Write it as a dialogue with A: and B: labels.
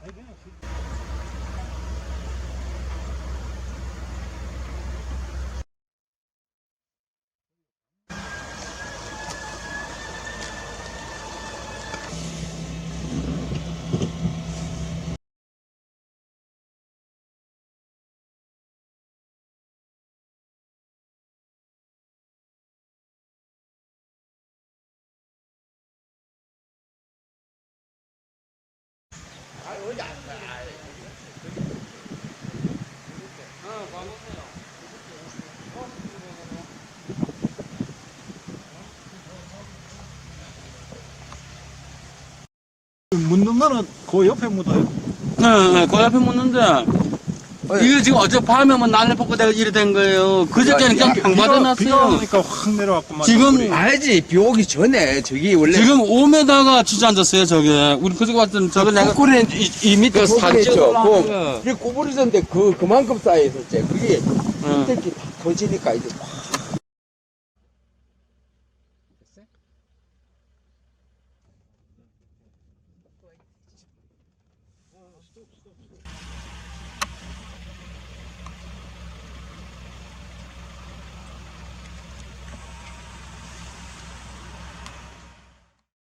A: Aí vem assim. 묻는 거는 그 옆에 묻어요.
B: 네, 네, 그 옆에 묻는데. 이거 지금 어젯밤에 뭐 날려 벗고 내가 이래 된 거예요. 그저께는 그냥
A: 비가
B: 평받아놨어요.
A: 오니까 확 내려왔고 막.
B: 지금
C: 알지 비 오기 전에 저기 원래
B: 지금 5m가 주저앉았어요, 저게. 우리 그저께 봤더니 저거 내가
C: 포크레
B: 이, 이 밑에 그산
C: 산했죠.
B: 찍어놓은
C: 그
B: 거.
C: 그게 구부러졌는데 그 그만큼 쌓여 있었지. 그게
B: 응.
C: 이렇게 다 터지니까 이제 확